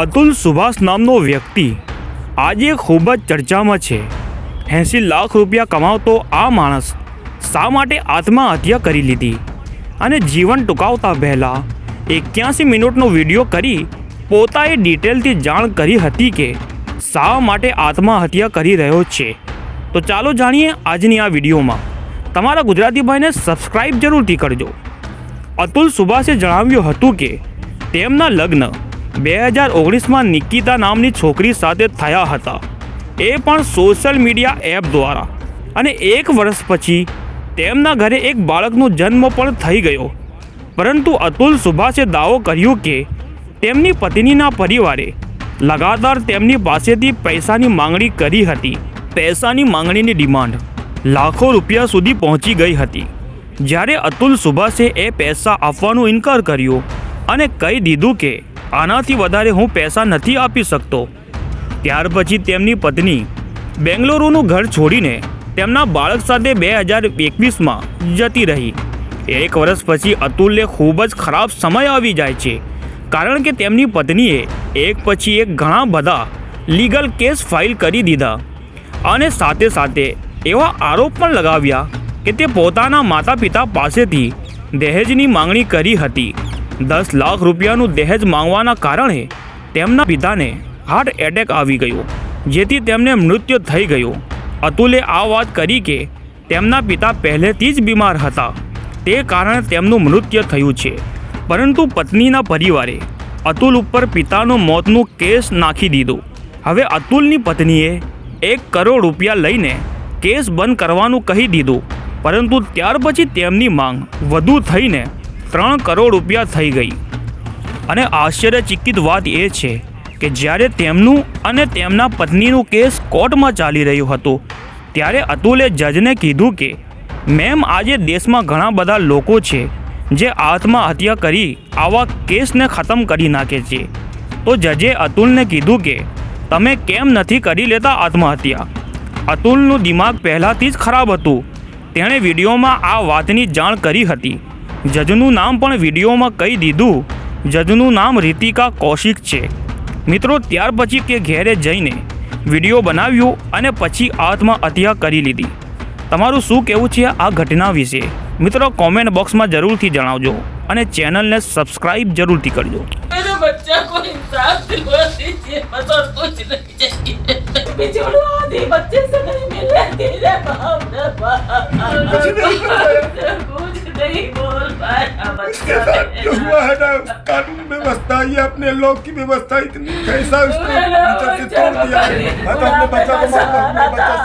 અતુલ સુભાષ નામનો વ્યક્તિ. આજે ખૂબ જ ચર્ચામાં છે. એંસી લાખ રૂપિયા કમાવતો આ માણસ શા માટે આત્મહત્યા કરી લીધી? અને જીવન ટૂંકાવતા પહેલાં એક્યાસી મિનિટનો વીડિયો કરી પોતાએ ડિટેલથી જાણ કરી હતી કે શા માટે આત્મહત્યા કરી રહ્યો છે. તો ચાલો જાણીએ આજની આ વિડીયોમાં. તમારા ગુજરાતી ભાઈને સબસ્ક્રાઈબ જરૂરથી કરજો. અતુલ સુભાષે જણાવ્યું હતું કે તેમના લગ્ન બે હજાર ઓગણીસમાં નિકિતા નામની છોકરી સાથે થયા હતા. એ પણ સોશિયલ મીડિયા એપ દ્વારા. અને એક વર્ષ પછી તેમના ઘરે એક બાળકનો જન્મ પણ થઈ ગયો. પરંતુ અતુલ સુભાષે દાવો કર્યો કે તેમની પત્નીના પરિવારે લગાતાર તેમની પાસેથી પૈસાની માંગણી કરી હતી. પૈસાની માંગણીની ડિમાન્ડ લાખો રૂપિયા સુધી પહોંચી ગઈ હતી. જ્યારે અતુલ સુભાષે એ પૈસા આપવાનો ઇનકાર કર્યો અને કહી દીધું કે આનાથી વધારે હું પૈસા નથી આપી શકતો. ત્યાર પછી તેમની પત્ની બેંગલુરુનું ઘર છોડીને તેમના બાળક સાથે બે હજાર એકવીસમાં જતી રહી. એક વર્ષ પછી અતુલને ખૂબ જ ખરાબ સમય આવી જાય છે, કારણ કે તેમની પત્નીએ એક પછી એક ઘણા બધા લીગલ કેસ ફાઇલ કરી દીધા. અને સાથે સાથે એવા આરોપ પણ લગાવ્યા કે તે પોતાના માતા પિતા પાસેથી દહેજની માંગણી કરી હતી. દસ લાખ રૂપિયાનું દહેજ માંગવાના કારણે તેમના પિતાને હાર્ટ એટેક આવી ગયો, જેથી તેમને મૃત્યુ થઈ ગયું. અતુલે આ વાત કરી કે તેમના પિતા પહેલેથી જ બીમાર હતા. તે કારણે તેમનું મૃત્યુ થયું છે. પરંતુ પત્નીના પરિવારે અતુલ ઉપર પિતાનો મોતનું કેસ નાખી દીધો. હવે અતુલની પત્નીએ એક કરોડ રૂપિયા લઈને કેસ બંધ કરવાનું કહી દીધું. પરંતુ ત્યાર પછી તેમની માંગ વધુ થઈને ત્રણ કરોડ રૂપિયા થઈ ગઈ. અને આશ્ચર્યચકિત વાત એ છે કે જ્યારે તેમનું અને તેમના પત્નીનું કેસ કોર્ટમાં ચાલી રહ્યું હતું, ત્યારે અતુલે જજને કીધું કે, મેમ, આજે દેશમાં ઘણા બધા લોકો છે જે આત્મહત્યા કરી આવા કેસને ખતમ કરી નાખે છે. તો જજે અતુલને કીધું કે, તમે કેમ નથી કરી લેતા આત્મહત્યા? અતુલનું દિમાગ પહેલાંથી જ ખરાબ હતું. તેણે વિડીયોમાં આ વાતની જાણ કરી હતી. જજનું નામ પણ વિડીયોમાં કહી દીધું જજનું નામ રીતિકા કૌશિક છે મિત્રો ત્યાર પછી તે ઘેરે જઈને વિડીયો બનાવ્યો અને પછી આત્મહત્યા કરી લીધી તમારું શું કહેવું છે આ ઘટના વિશે મિત્રો કોમેન્ટ બોક્સમાં જરૂરથી જણાવજો અને ચેનલને સબસ્ક્રાઈબ જરૂરથી કરજો मेरे बच्चा को इंसाफ दिलवा दीजिए बस और कुछ नहीं चाहिए बिछोड़वा दी बच्चे से नहीं मिलने दे रहे बाप रे बाप हुआ है ना कानून व्यवस्था ये अपने लोग की व्यवस्था इतनी कैसा उसको भीतर से तोड़ दिया है हाँ तो अपने बच्चा को मारना अपने बच्चा